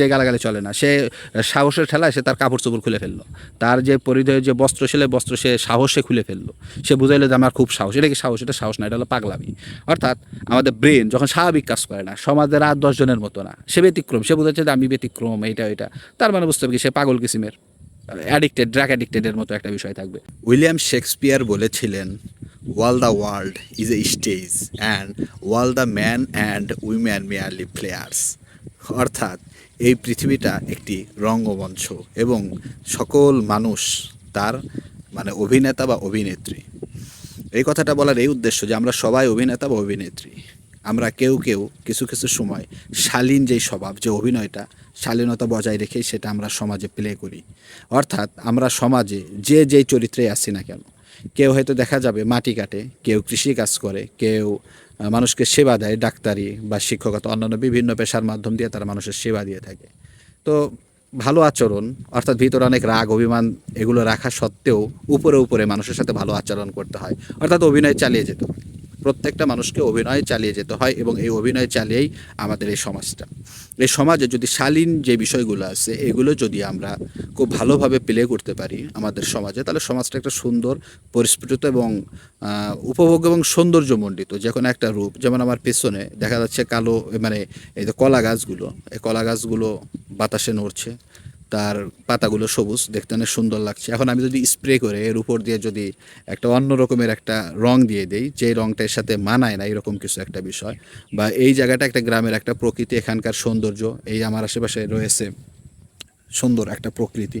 যে গালাগালি চলে না, সে সাহসের ঠেলায় সে তার কাপড় চোপড় খুলে ফেলল। তার যে পরিধেয় যে বস্ত্র ছেলে বস্ত্র সে সাহসে খুলে ফেলল। সে বুঝাইলো যে আমার খুব সাহস। এটা কি সাহস? এটা সাহস না, এটা হলো পাগলামি। অর্থাৎ আমাদের ব্রেন যখন স্বাভাবিক কাজ করে না, সমাজের আর দশজনের মতো না, সে ব্যতিক্রম। সে বুঝাচ্ছে যে আমি ব্যতিক্রম এটা তার মানে বুঝতে হবে কি, সে পাগল কিসিমের? অ্যাডিক্টেড ড্রাগ অ্যাডিক্টেডের মতো একটা বিষয় থাকবে। উইলিয়াম শেক্সপিয়ার বলেছিলেন all the world is a stage and all the man and woman merely players অর্থাৎ এই পৃথিবীটা একটি রঙ্গমঞ্চ এবং সকল মানুষ তার মানে অভিনেতা বা অভিনেত্রী। এই কথাটা বলার এই উদ্দেশ্য যে আমরা সবাই অভিনেতা বা অভিনেত্রী। আমরা কেউ কেউ কিছু কিছু সময় শালীন যেই স্বভাব, যে অভিনয়টা, শালীনতা বজায় রেখে সেটা আমরা সমাজে প্লে করি। অর্থাৎ আমরা সমাজে যে যেই চরিত্রে আসছি না কেন, কেউ হয়তো দেখা যাবে মাটি কাটে, কেউ কৃষি কাজ করে, কেউ মানুষকে সেবা দেয়, ডাক্তারি বা শিক্ষকতা, অন্যান্য বিভিন্ন পেশার মাধ্যম দিয়ে তারা মানুষের সেবা দিয়ে থাকে। তো ভালো আচরণ, অর্থাৎ ভিতরে অনেক রাগ, অভিমান, এগুলো রাখা সত্ত্বেও উপরে উপরে মানুষের সাথে ভালো আচরণ করতে হয়। অর্থাৎ অভিনয় চালিয়ে যেতে হয়। প্রত্যেকটা মানুষকে অভিনয় চালিয়ে যেতে হয় এবং এই অভিনয় চালিয়েই আমাদের এই সমাজটা। এই সমাজে যদি শালীন যে বিষয়গুলো আছে, এগুলো যদি আমরা খুব ভালোভাবে প্লে করতে পারি আমাদের সমাজে, তাহলে সমাজটা একটা সুন্দর, পরিস্ফুটিত এবং উপভোগ এবং সৌন্দর্যমণ্ডিত যে কোনো একটা রূপ। যেমন আমার পেছনে দেখা যাচ্ছে কালো মানে এই যে কলা গাছগুলো, এই কলা গাছগুলো বাতাসে নড়ছে। তার পাতাগুলো সবুজ, দেখতে অনেক সুন্দর লাগছে। এখন আমি যদি স্প্রে করে এর উপর দিয়ে যদি একটা অন্য রকমের একটা রং দিয়ে দেই যে রংটা এর সাথে মানায় না, এরকম কিছু একটা বিষয়। বা এই জায়গাটা একটা গ্রামের একটা প্রকৃতি, এখানকার সৌন্দর্য, এই আমার আশেপাশে রয়েছে সুন্দর একটা প্রকৃতি।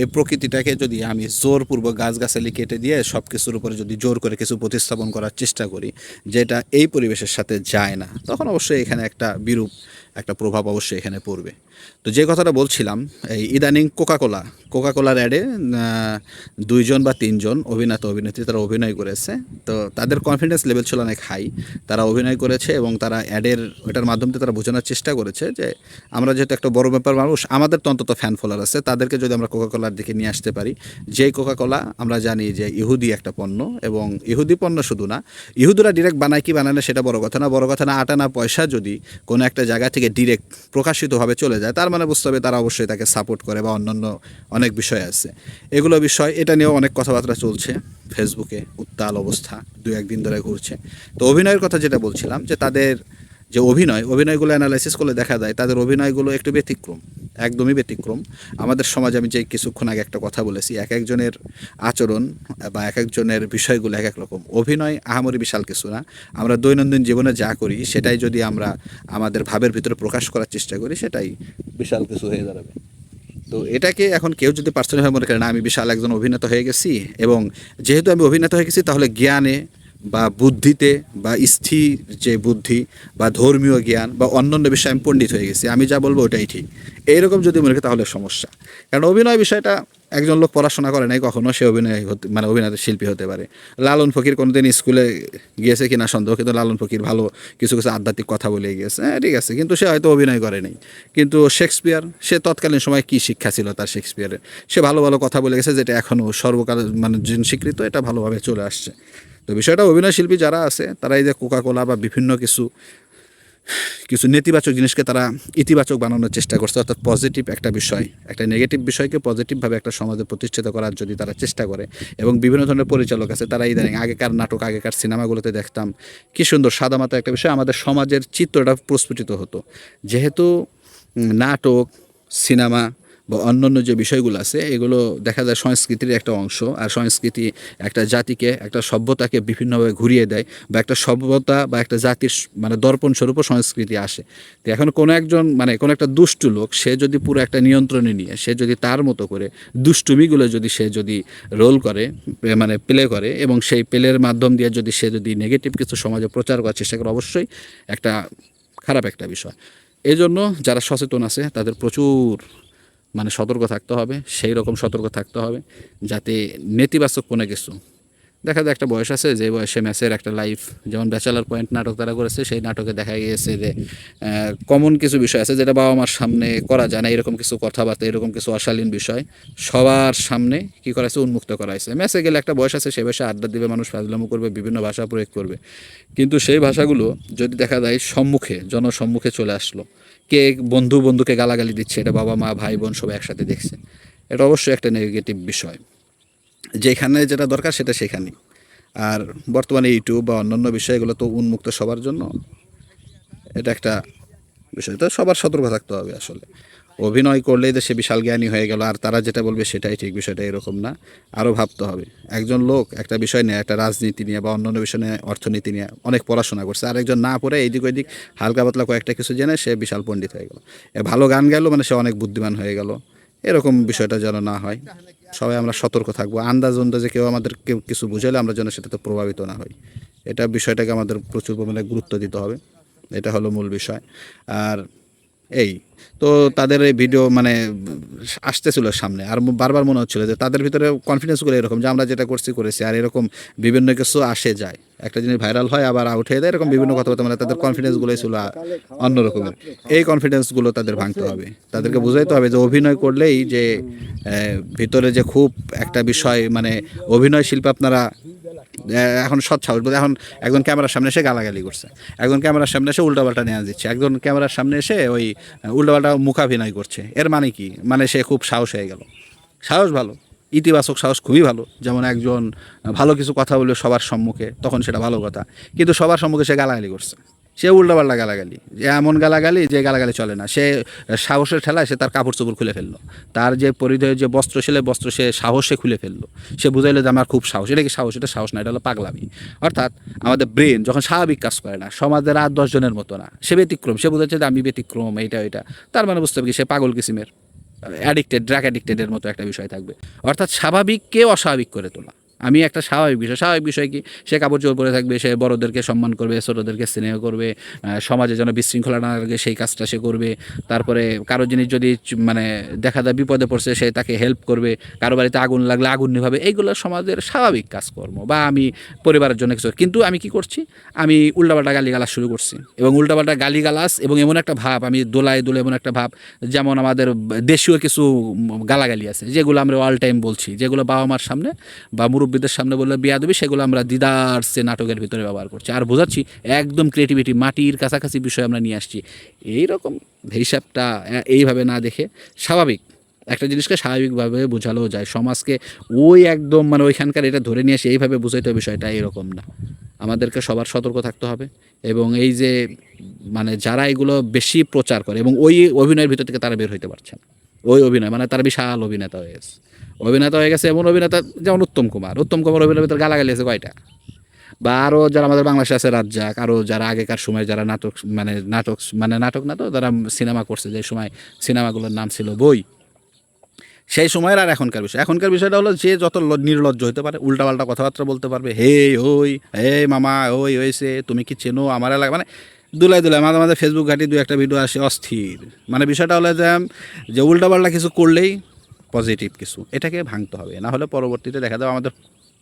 এই প্রকৃতিটাকে যদি আমি জোরপূর্বক গাছগাছালি কেটে দিয়ে সব কিছুর উপরে যদি জোর করে কিছু প্রতিস্থাপন করার চেষ্টা করি, যেটা এই পরিবেশের সাথে যায় না, তখন অবশ্যই এখানে একটা বিরূপ একটা প্রভাব অবশ্যই এখানে পড়বে। তো যে কথাটা বলছিলাম, এই ইদানিং কোকাকোলা কোকাকোলার অ্যাডে দুইজন বা তিনজন অভিনেতা, অভিনেত্রী তারা অভিনয় করেছে। তো তাদের কনফিডেন্স লেভেল ছিল অনেক হাই তারা অভিনয় করেছে এবং তারা অ্যাডের ওটার মাধ্যমে তারা বোঝানোর চেষ্টা করেছে যে, আমরা যেহেতু একটা বড় ব্যাপার মানুষ, আমাদের তো অন্তত ফ্যান ফলোয়ার আছে, তাদেরকে যদি আমরা কোকাকোলার দিকে নিয়ে আসতে পারি, যেই কোকাকোলা আমরা জানি যে ইহুদি একটা পণ্য এবং ইহুদি পণ্য শুধু না, ইহুদিরা ডিরেক্ট বানায় কি বানায় না সেটা বড় কথা না, বড় কথা না, আটা না পয়সা যদি কোনো একটা জায়গা থেকে ডিরেক্ট প্রকাশিতভাবে চলে যায়, তার মানে বুঝতে হবে তারা অবশ্যই তাকে সাপোর্ট করে বা অন্যান্য অনেক বিষয় আছে। এগুলো বিষয়, এটা নিয়েও অনেক কথাবার্তা চলছে, ফেসবুকে উত্তাল অবস্থা, দু একদিন ধরে ঘুরছে। তো অভিনয়ের কথা যেটা বলছিলাম, যে তাদের যে অভিনয়, অভিনয়গুলো অ্যানালাইসিস করলে দেখা যায়, তাদের অভিনয়গুলো একটু ব্যতিক্রম। একদমই ব্যতিক্রম। আমাদের সমাজে আমি যে কিছুক্ষণ আগে একটা কথা বলেছি, এক একজনের আচরণ বা এক একজনের বিষয়গুলো এক এক রকম। অভিনয় আহামরি বিশাল কিছু না। আমরা দৈনন্দিন জীবনে যা করি, সেটাই যদি আমরা আমাদের ভাবের ভিতরে প্রকাশ করার চেষ্টা করি, সেটাই বিশাল কিছু হয়ে দাঁড়াবে। তো এটাকে এখন কেউ যদি পার্সোনালভাবে মনে করে, না, আমি বিশাল একজন অভিনেতা হয়ে গেছি এবং যেহেতু আমি অভিনেতা হয়ে গেছি, তাহলে জ্ঞানে বা বুদ্ধিতে বা স্থির যে বুদ্ধি বা ধর্মীয় জ্ঞান বা অন্যান্য বিষয়ে আমি পণ্ডিত হয়ে গেছি, আমি যা বলব ওটাই ঠিক। এইরকম যদি মনে করি তাহলে সমস্যা। কারণ অভিনয় বিষয়টা একজন লোক পড়াশোনা করে নাই কখনো, সে অভিনয় হতে মানে অভিনয় শিল্পী হতে পারে। লালন ফকির কোনোদিন স্কুলে গিয়েছে কিনা সন্দেহ, কিন্তু লালন ফকির ভালো কিছু কিছু আধ্যাত্মিক কথা বলে গিয়েছে। হ্যাঁ ঠিক আছে, কিন্তু সে হয়তো অভিনয় করে নাই। কিন্তু শেক্সপিয়ার, সে তৎকালীন সময় কী শিক্ষা ছিল তার শেক্সপিয়ারের? সে ভালো ভালো কথা বলে গেছে, যেটা এখনও সর্বকাল মানে স্বীকৃত, এটা ভালোভাবে চলে আসছে। তো বিষয়টা অভিনয় শিল্পী যারা আছে তারা এই যে কোকাকোলা বা বিভিন্ন কিছু কিছু নেতিবাচক জিনিসকে তারা ইতিবাচক বানানোর চেষ্টা করছে, অর্থাৎ পজিটিভ একটা বিষয়, একটা নেগেটিভ বিষয়কে পজিটিভভাবে একটা সমাজে প্রতিষ্ঠিত করার যদি তারা চেষ্টা করে, এবং বিভিন্ন ধরনের পরিচালক আছে তারা ইদানিং আগেকার নাটক, আগেকার সিনেমাগুলোতে দেখতাম, কি সুন্দর সাদামাতা একটা বিষয়, আমাদের সমাজের চিত্রটা প্রস্ফুটিত হতো। যেহেতু নাটক, সিনেমা বা অন্যান্য যে বিষয়গুলো আছে, এগুলো দেখা যায় সংস্কৃতির একটা অংশ। আর সংস্কৃতি একটা জাতিকে, একটা সভ্যতাকে বিভিন্নভাবে ঘুরিয়ে দেয় বা একটা সভ্যতা বা একটা জাতির মানে দর্পণ স্বরূপও সংস্কৃতি আসে। তো এখন কোনো একজন মানে কোনো একটা দুষ্টু লোক, সে যদি পুরো একটা নিয়ন্ত্রণে নিয়ে, সে যদি তার মতো করে দুষ্টুমিগুলো যদি সে যদি রোল করে মানে প্লে করে এবং সেই প্লের মাধ্যম দিয়ে যদি সে যদি নেগেটিভ কিছু সমাজে প্রচার করার চেষ্টা করে, অবশ্যই একটা খারাপ একটা বিষয়। এই জন্য যারা সচেতন আছে, তাদের প্রচুর মানে সতর্ক থাকতে হবে সেই রকম সতর্ক থাকতে হবে, যাতে নেতিবাচক কোনো কিছু। দেখা যায় একটা বয়স আছে, যে বয়সে ম্যাচের একটা লাইফ যেমন ব্যাচেলার পয়েন্ট নাটক তারা করেছে, সেই নাটকে দেখা গিয়েছে যে কমন কিছু বিষয় আছে যেটা বাবা মার সামনে করা যায় না, এরকম কিছু কথাবার্তা, এরকম কিছু অশালীন বিষয়। সবার সামনে কি করা হয়েছে উন্মুক্ত করা হয়েছে ম্যাচে গেলে একটা বয়স আছে, সে বয়সে আড্ডা দিবে, মানুষ ফাজলামো করবে, বিভিন্ন ভাষা প্রয়োগ করবে। কিন্তু সেই ভাষাগুলো যদি দেখা যায় সম্মুখে, জনসম্মুখে চলে আসলো কে বন্ধু বন্ধুকে গালাগালি দিচ্ছে, এটা বাবা, মা, ভাই, বোন সবাই একসাথে দেখছে। এটা অবশ্যই একটা নেগেটিভ বিষয়। যেখানে যেটা দরকার সেটা সেখানেই আর বর্তমানে ইউটিউব বা অন্যান্য বিষয়গুলো তো উন্মুক্ত সবার জন্য, এটা একটা বিষয়। তো সবার সতর্ক থাকতে হবে আসলে। অভিনয় করলেই দেশে বিশাল জ্ঞানী হয়ে গেল, আর তারা যেটা বলবে সেটাই ঠিক, বিষয়টা এরকম না। আরও ভাবতে হবে। একজন লোক একটা বিষয় নিয়ে, একটা রাজনীতি নিয়ে বা অন্যান্য বিষয় নিয়ে, অর্থনীতি নিয়ে অনেক পড়াশোনা করছে। আর একজন না পড়ে এইদিক ওইদিক হালকা পাতলা কয়েকটা কিছু জেনে সে বিশাল পণ্ডিত হয়ে গেল। এ ভালো গান গাইলো মানে সে অনেক বুদ্ধিমান হয়ে গেল। এরকম বিষয়টা যেন না হয়। সবাই আমরা সতর্ক থাকব। আন্দাজ আন্দাজে কেউ আমাদের কেউ কিছু বুঝাইলে আমরা যেন সেটাতে প্রভাবিত না হই। এটা বিষয়টাকে আমাদের প্রচুর পরিমাণে গুরুত্ব দিতে হবে। এটা হলো মূল বিষয়। আর এই, তো তাদের এই ভিডিও মানে আসতেছিল সামনে। আর বারবার মনে হচ্ছিল যে তাদের ভিতরে কনফিডেন্সগুলো এরকম যে আমরা যেটা করছি, করেছি, আর এরকম বিভিন্ন কিছু আসে যায়। একটা জিনিস ভাইরাল হয়, আবার আউট হয়ে এরকম বিভিন্ন কথাবার্তা মানে তাদের কনফিডেন্সগুলোই ছিল অন্যরকমের এই কনফিডেন্সগুলো তাদের ভাঙতে হবে। তাদেরকে বুঝাইতে হবে যে অভিনয় করলেই যে ভিতরে যে খুব একটা বিষয় মানে অভিনয় শিল্পে আপনারা এখন সৎ সাহস বলতে এখন একজন ক্যামেরার সামনে এসে গালাগালি করছে। একজন ক্যামেরার সামনে এসে উল্টাপাল্টা নেওয়া দিচ্ছে। একজন ক্যামেরার সামনে এসে ওই উল্টাপাল্টা মুখাভিনয় করছে। এর মানে কি? মানে সে খুব সাহস হয়ে গেল। সাহস ভালো। ইতিবাচক সাহস খুবই ভালো। যেমন একজন ভালো কিছু কথা বলল সবার সম্মুখে, তখন সেটা ভালো কথা। কিন্তু সবার সম্মুখে সে গালাগালি করছে। সে উল্টাপাল্টা গালাগালি। যে এমন গালাগালি যে গালাগালি চলে না। সে সাহসের ঠেলায় সে তার কাপড় চোপড় খুলে ফেলল। তার যে পরিধেয় যে বস্ত্র ছিল বস্ত্র সে সাহসে খুলে ফেলল। সে বুঝাইলো যে আমার খুব সাহস। এটা কি সাহস? এটা সাহস না, এটা হলো পাগলামি। অর্থাৎ আমাদের ব্রেন যখন স্বাভাবিক কাজ করে না, সমাজের আর দশজনের মতো না, সে ব্যতিক্রম। সে বোঝাচ্ছে যে আমি ব্যতিক্রম, এইটা, ওইটা। তার মানে বুঝতে হবে কি সে পাগল কিসিমের। অ্যাডিক্টেড ড্রাগ অ্যাডিক্টেডের মতো একটা বিষয় থাকবে। অর্থাৎ স্বাভাবিককে অস্বাভাবিক করে তোলা। আমি একটা স্বাভাবিক বিষয়। স্বাভাবিক বিষয় কি? সে কাপড় চোপড় পরে থাকবে, সে বড়দেরকে সম্মান করবে, ছোটোদেরকে স্নেহ করবে সমাজে যেন বিশৃঙ্খলা না লাগে, সেই কাজটা সে করবে। তারপরে কারও জিনিস যদি মানে দেখা যায় বিপদে পড়ছে, সে তাকে হেল্প করবে। কারও বাড়িতে আগুন লাগলে আগুন নিভাবে। এইগুলো সমাজের স্বাভাবিক কাজকর্ম বা আমি পরিবারের জন্য কিছু। কিন্তু আমি কি করছি? আমি উল্টাপাল্টা গালিগালাজ শুরু করছি এবং উল্টাপাল্টা গালিগালাজ এবং এমন একটা ভাব, আমি দোলায় দোলে এমন একটা ভাব, যেমন আমাদের দেশীয় কিছু গালাগালি আছে, যেগুলো আমরা অল টাইম বলছি, যেগুলো বাবা মার সামনে বা মুরব্বীদের সামনে বললে বিয়া দেবে সেগুলো আমরা দিদার সে নাটকের ভিতরে ব্যবহার করছি। আর বোঝাচ্ছি, একদম ক্রিয়েটিভিটি মাটির কাছাকাছি বিষয় আমরা নিয়ে আসছি। এইরকম হিসাবটা এইভাবে না দেখে স্বাভাবিক। একটা জিনিসকে স্বাভাবিকভাবে বোঝানো যায়। সমাজকে ওই একদম মানে ওইখানকার এটা ধরে নিয়ে এসে এইভাবে বুঝাইতে বিষয়টা, এরকম না। আমাদেরকে সবার সতর্ক থাকতে হবে এবং এই যে মানে যারা এগুলো বেশি প্রচার করে এবং ওই অভিনয়ের ভিতর থেকে তারা বের হইতে পারছেন ওই অভিনয় মানে তারা বিশাল অভিনেতা হয়ে অভিনেতা হয়ে গেছে এমন অভিনেতা যেমন উত্তম কুমার। উত্তম কুমার অভিনয়ের ভিতরে গালাগালি আছে কয়টা? বা আরও যারা আমাদের বাংলাদেশে আছে, রাজ্জাক আরও যারা আগেকার সময় যারা নাটক মানে নাটক মানে নাটক না তো যারা সিনেমা করছে, যে সময় সিনেমাগুলোর নাম ছিল বই। সেই সময়ের আর এখনকার বিষয়। এখনকার বিষয়টা হলো যে যত নির্লজ্জ হতে পারে, উল্টাপাল্টা কথাবার্তা বলতে পারবে, হে, ওই, হে, মামা, ওই, হয়েছে, তুমি কি চেনো আমার এলাকা? মানে দুলাই দুলাই, মাঝে মাঝে ফেসবুক ঘাটি দু একটা ভিডিও আসে অস্থির। মানে বিষয়টা হলো যে উল্টাপাল্টা কিছু করলেই পজিটিভ কিছু, এটাকে ভাঙতে হবে। না হলে পরবর্তীতে দেখা যাবে আমাদের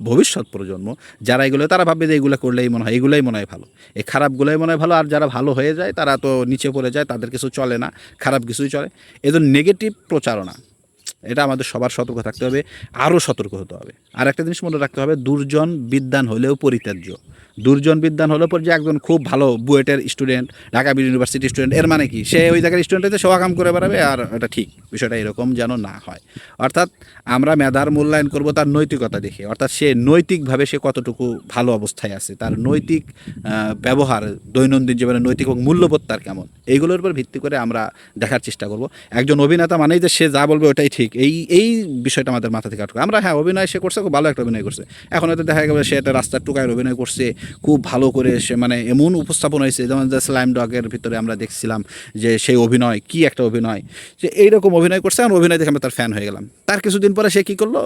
ভবিষ্যৎ প্রজন্ম, যারা এগুলো, তারা ভাববে যে এগুলো করলেই মনে হয়, এগুলোই মনে হয় ভালো। এই খারাপগুলোই মনে হয় ভালো, আর যারা ভালো হয়ে যায়, তারা তো নিচে পড়ে যায়, তাদের কিছু চলে না, খারাপ কিছুই চলে। এদের নেগেটিভ প্রচারণা, এটা আমাদের সবার সতর্ক থাকতে হবে, আরও সতর্ক হতে হবে। আর একটা জিনিস মনে রাখতে হবে, দুর্জন বিদ্যান হলেও পরিত্যাজ্য। দুর্জন বিদ্যান হলেও পর যে একজন খুব ভালো বুয়েটের স্টুডেন্ট, ঢাকা ইউনিভার্সিটি স্টুডেন্ট, এর মানে কি? সে ওই জায়গার স্টুডেন্টে সেবা কাম করে বেড়াবে আর এটা ঠিক, বিষয়টা এরকম যেন না হয়। অর্থাৎ আমরা মেধার মূল্যায়ন করব তার নৈতিকতা দেখে, অর্থাৎ সে নৈতিকভাবে সে কতটুকু ভালো অবস্থায় আছে, তার নৈতিক ব্যবহার, দৈনন্দিন জীবনে নৈতিক এবং মূল্যবোধ তার কেমন, এইগুলোর উপর ভিত্তি করে আমরা দেখার চেষ্টা করব। একজন অভিনেতা মানেই যে সে যা বলবে ওটাই ঠিক, এই এই বিষয়টা আমাদের মাথা থেকে আটকে আমরা হ্যাঁ অভিনয় সে করছে, খুব ভালো একটা অভিনয় করছে। এখন হয়তো দেখা গেল সে একটা রাস্তার টুকায় অভিনয় করছে খুব ভালো করে সে মানে এমন উপস্থাপন হয়েছে, যেমন দ্য স্লাইম ডগের ভিতরে আমরা দেখছিলাম যে সেই অভিনয়, কি একটা অভিনয়, যে এইরকম অভিনয় করছে আর অভিনয় দেখে আমরা তার ফ্যান হয়ে গেলাম। তার কিছুদিন পরে সে কী করল?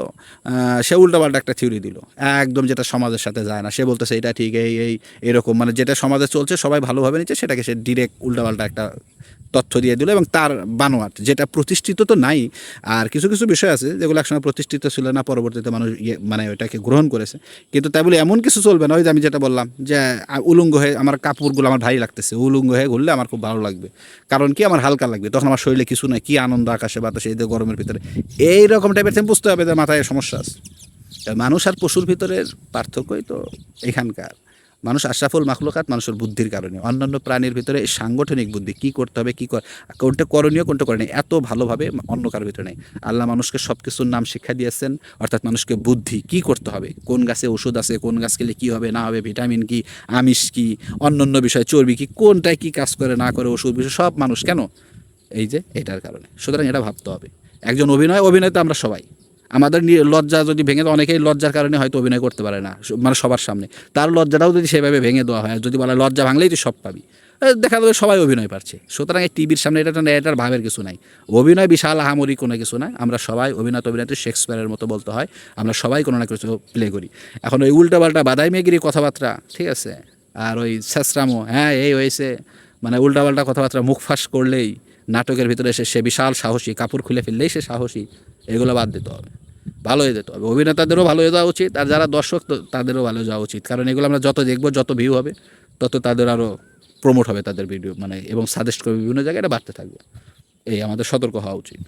সে উল্টাপাল্টা একটা থিওরি দিল। একদম যেটা সমাজের সাথে যায় না। সে বলতেছে, এটা ঠিক, এই এই, এরকম। মানে যেটা সমাজে চলছে, সবাই ভালোভাবে নিচ্ছে, সেটাকে সে ডিরেক্ট উল্টাপাল্টা একটা তথ্য দিয়ে দিল এবং তার বানোয়াট, যেটা প্রতিষ্ঠিত তো নাই। আর কিছু কিছু বিষয় আছে যেগুলো একসময় প্রতিষ্ঠিত ছিল না, পরবর্তীতে মানুষ ইয়ে মানে ওইটাকে গ্রহণ করেছে। কিন্তু তাই বলে এমন কিছু চলবে না। ওই যে আমি যেটা বললাম যে উলঙ্গ হয়ে আমার কাপড়গুলো আমার ভারী লাগতেছে। উলঙ্গ হয়ে ঘুরলে আমার খুব ভালো লাগবে। কারণ কি? আমার হালকা লাগবে। তখন আমার শরীরে কিছু নাই। কি আনন্দ আকাশে, বাতাসে, এই গরমের ভিতরে। এইরকম টাইপের তুমি বুঝতে হবে যে মাথায় সমস্যা আছে। মানুষ আর পশুর ভিতরের পার্থক্যই তো এখানকার। মানুষ আশরাফুল মাখলুকাত মানুষের বুদ্ধির কারণে। অন্যান্য প্রাণীর ভিতরে এই সাংগঠনিক বুদ্ধি কী করতে হবে, কী কোনটা করণীয় কোনটা করণীয় এত ভালোভাবে অন্য কারোর ভিতরে নেই। আল্লাহ মানুষকে সব কিছুর নাম শিক্ষা দিয়েছেন, অর্থাৎ মানুষকে বুদ্ধি কি করতে হবে? কোন গাছে ওষুধ আছে, কোন গাছ খেলে কী হবে, না হবে, ভিটামিন কি, আমিষ কি, অন্যান্য বিষয় চর্বি কি, কোনটায় কি কাজ করে, না করে, ওষুধ বিষয় সব মানুষ কেন? এই যে এটার কারণে। সুতরাং এটা ভাবতে হবে। একজন অভিনয় অভিনয় তো আমরা সবাই। আমাদের লজ্জা যদি ভেঙে দেয়, অনেকেই লজ্জার কারণে হয়তো অভিনয় করতে পারে না মানে সবার সামনে। তার লজ্জাটাও যদি সেভাবে ভেঙে দেওয়া হয়, যদি বলা লজ্জা ভাঙলেই তুই সব পাবি। দেখা যাবে সবাই অভিনয় পারছে। সুতরাং এই টিভির সামনে এটা না এটার ভাবের কিছু নাই। অভিনয় বিশাল আহামরি কোনো কিছু নাই আমরা সবাই অভিনেতা অভিনেত্রী শেক্সপিয়ারের মতো বলতে হয়। আমরা সবাই কোনো না কিছু প্লে করি। এখন ওই উল্টাপাল্টা বাদাই মেগিরি কথাবার্তা, ঠিক আছে? আর ওই শেষরামো হ্যাঁ এই হয়েছে। মানে উল্টাপাল্টা কথাবার্তা মুখ ফাঁস করলেই নাটকের ভিতরে এসে সে বিশাল সাহসী, কাপড় খুলে ফেললেই সে সাহসী। এগুলো বাদ দিতে হবে। ভালো হয়ে যেতে হবে। অভিনেতাদেরও ভালো হয়ে যাওয়া উচিত আর যারা দর্শক তাদেরও ভালো যাওয়া উচিত। কারণ এগুলো আমরা যত দেখব, যত ভিউ হবে, তত তাদের আরও প্রমোট হবে তাদের ভিডিও মানে এবং সাজেস্ট করবে বিভিন্ন জায়গায়। এটা বাড়তে থাকবে। এই আমাদের সতর্ক হওয়া উচিত।